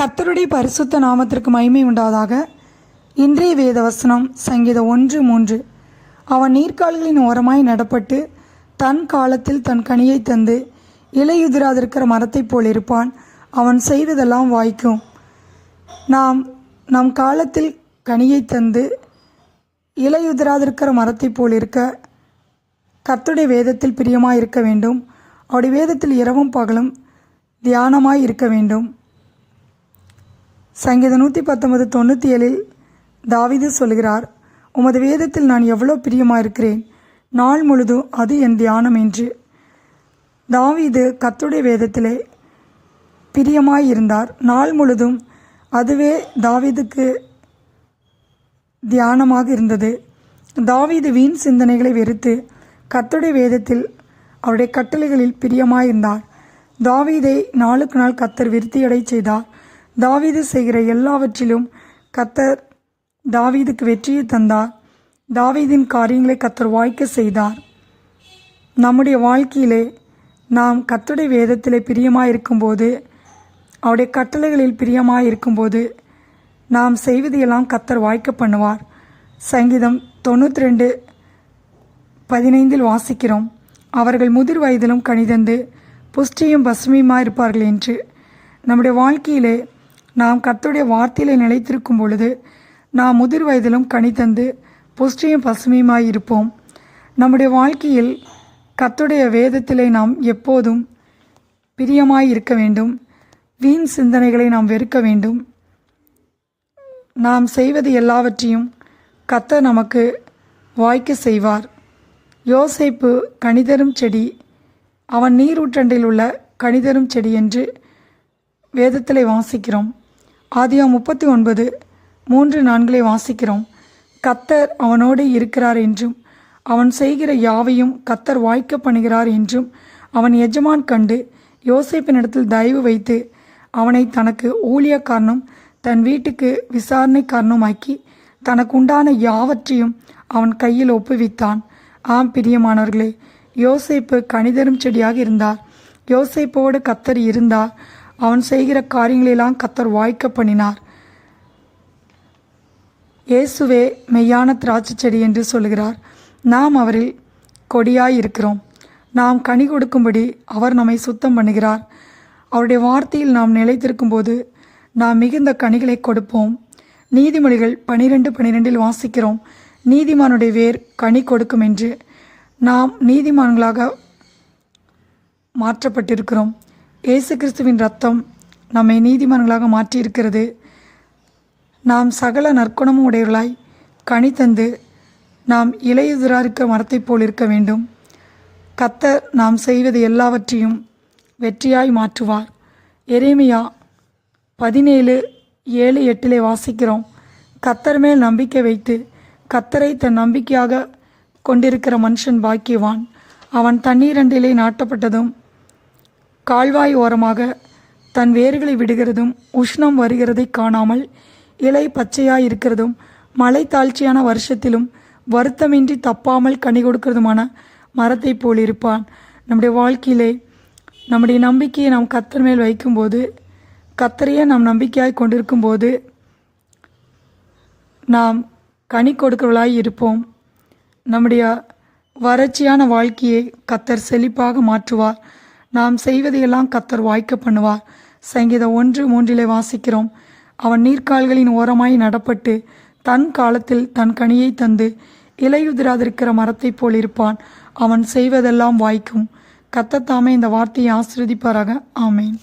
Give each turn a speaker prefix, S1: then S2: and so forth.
S1: கர்த்தருடைய பரிசுத்த நாமத்திற்கு மகிமை உண்டாவதாக. இன்றைய வேத வசனம் சங்கீதம் ஒன்று மூன்று. அவன் நீர்க்கால்களின் ஓரமாய் நடப்பட்டு தன் காலத்தில் தன் கனியை தந்து இலையுதிராதிருக்கிற மரத்தைப் போல் இருப்பான். அவன் செய்வதெல்லாம் வாய்க்கும். நாம் நம் காலத்தில் கனியை தந்து இலையுதிராதிருக்கிற மரத்தைப் போல் இருக்க கர்த்துடைய வேதத்தில் பிரியமாக இருக்க வேண்டும். அவருடைய வேதத்தில் இரவும் பகலும் தியானமாய் இருக்க வேண்டும். சங்கீதம் நூற்றி பத்தொன்பது தொண்ணூற்றி ஏழில் தாவீது சொல்கிறார் உமது வேதத்தில் நான் எவ்வளோ பிரியமாக இருக்கிறேன். நாள் முழுதும் அது என் தியானம் என்று. தாவிது கத்துடைய வேதத்திலே பிரியமாயிருந்தார் நாள் முழுதும் அதுவே தாவீதுக்கு தியானமாக இருந்தது. தாவீது வீண் சிந்தனைகளை வெறுத்து கத்துடைய வேதத்தில் அவருடைய கட்டளைகளில் பிரியமாயிருந்தார் தாவீதை நாளுக்கு நாள் கத்தர் விருத்தியடை செய்தார். தாவீது செய்கிற எல்லாவற்றிலும் கத்தர் தாவீதுக்கு வெற்றியை தந்தார். தாவீதின் காரியங்களை கத்தர் வாய்க்க செய்தார். நம்முடைய வாழ்க்கையிலே நாம் கத்துடைய வேதத்திலே பிரியமாக இருக்கும்போது அவருடைய கட்டளைகளில் பிரியமாக இருக்கும்போது நாம் செய்வதையெல்லாம் கத்தர் வாய்க்க பண்ணுவார். சங்கீதம் தொண்ணூற்றி ரெண்டு பதினைந்தில் வாசிக்கிறோம். அவர்கள் முதிர் வயதிலும் கணிதந்து புஷ்டியும் பசுமையுமாக இருப்பார்கள் என்று. நம்முடைய வாழ்க்கையிலே நாம் கர்த்தருடைய வார்த்தையிலே நிலைத்திருக்கும் பொழுது நாம் முதிர் வயதிலும் கணிதந்து புஷ்டியும் பசுமையுமாய் இருப்போம். நம்முடைய வாழ்க்கையில் கத்துடைய வேதத்திலே நாம் எப்போதும் பிரியமாய் இருக்க வேண்டும். வீண் சிந்தனைகளை நாம் வெறுக்க வேண்டும். நாம் செய்வது எல்லாவற்றையும் கத்த நமக்கு வாய்க்க செய்வார். யோசைப்பு கணிதரும் செடி அவன் நீரூற்றண்டில் உள்ள கணிதரும் செடி என்று வேதத்திலே வாசிக்கிறோம். ஆதியா முப்பத்தி ஒன்பது மூன்று நான்களை வாசிக்கிறோம். கத்தர் அவனோடு இருக்கிறார் என்றும் அவன் செய்கிற யாவையும் கத்தர் வாய்க்க பண்ணுகிறார் என்றும் அவன் எஜமான் கண்டு யோசிப்பினிடத்தில் தயவு வைத்து அவனை தனக்கு ஊழியக்காரனும் தன் வீட்டுக்கு விசாரணைக்காரனுமாக்கி தனக்கு உண்டான யாவற்றையும் அவன் கையில் ஒப்புவித்தான். ஆம் பிரியமானவர்களே யோசிப்பு கணிதரும் செடியாக இருந்தார். யோசிப்போடு கத்தர் இருந்தார். அவன் செய்கிற காரியங்களெல்லாம் கத்தர் வாய்க்க பண்ணினார். இயேசுவே மெய்யான திராட்சை செடி என்று சொல்கிறார் நாம் அவரில் கொடியாய் இருக்கிறோம் நாம் கனி கொடுக்கும்படி அவர் நம்மை சுத்தம் பண்ணுகிறார். அவருடைய வார்த்தையில் நாம் நிலைத்திருக்கும் போது நாம் மிகுந்த கனிகளை கொடுப்போம். நீதிமொழிகள் பனிரெண்டு பனிரெண்டில் வாசிக்கிறோம். நீதிமானுடைய வேர் கனி கொடுக்கும் என்று. நாம் நீதிமான்களாக மாற்றப்பட்டிருக்கிறோம். இயேசு கிறிஸ்துவின் ரத்தம் நம்மை நீதிமான்களாக மாற்றியிருக்கிறது. நாம் சகல நற்குணமும் உடையவர்களாய் கனி தந்து நாம் இலையுதிராருக்க மரத்தைப் போல் இருக்க வேண்டும். கத்தர் நாம் செய்வது எல்லாவற்றையும் வெற்றியாய் மாற்றுவார். எரேமியா பதினேழு ஏழு எட்டிலே வாசிக்கிறோம். கத்தர் மேல் நம்பிக்கை வைத்து கத்தரை தன் நம்பிக்கையாக கொண்டிருக்கிற மனுஷன் பாக்கியவான். அவன் தண்ணீரண்டிலே நாட்டப்பட்டதும் கால்வாய் ஓரமாக தன் வேர்களை விடுகிறதும் உஷ்ணம் வருகிறதை காணாமல் இலை பச்சையாய் இருக்கிறதும் மழை தாழ்ச்சியான வருஷத்திலும் வருத்தமின்றி தப்பாமல் கனி கொடுக்கிறதுமான மரத்தை போல் இருப்பான். நம்முடைய வாழ்க்கையிலே நம்முடைய நம்பிக்கையை நாம் கத்தர் மேல் வைக்கும்போது கத்தரையே நாம் நம்பிக்கையாய் கொண்டிருக்கும்போது நாம் கனி கொடுக்கிறவளாய் இருப்போம். நம்முடைய வறட்சியான வாழ்க்கையை கத்தர் செழிப்பாக மாற்றுவார். நாம் செய்வதையெல்லாம் கத்தர் வாய்க்க பண்ணுவார். சங்கீதம் ஒன்று மூன்றிலே வாசிக்கிறோம். அவன் நீர்க்கால்களின் ஓரமாய் நடப்பட்டு தன் காலத்தில் தன் கனியை தந்து இலையுதிராதிருக்கிற மரத்தைப் போல் இருப்பான். அவன் செய்வதெல்லாம் வாய்க்கும். கத்தத்தாமே இந்த வார்த்தையை ஆசிரதிப்பாராக ஆமேன்.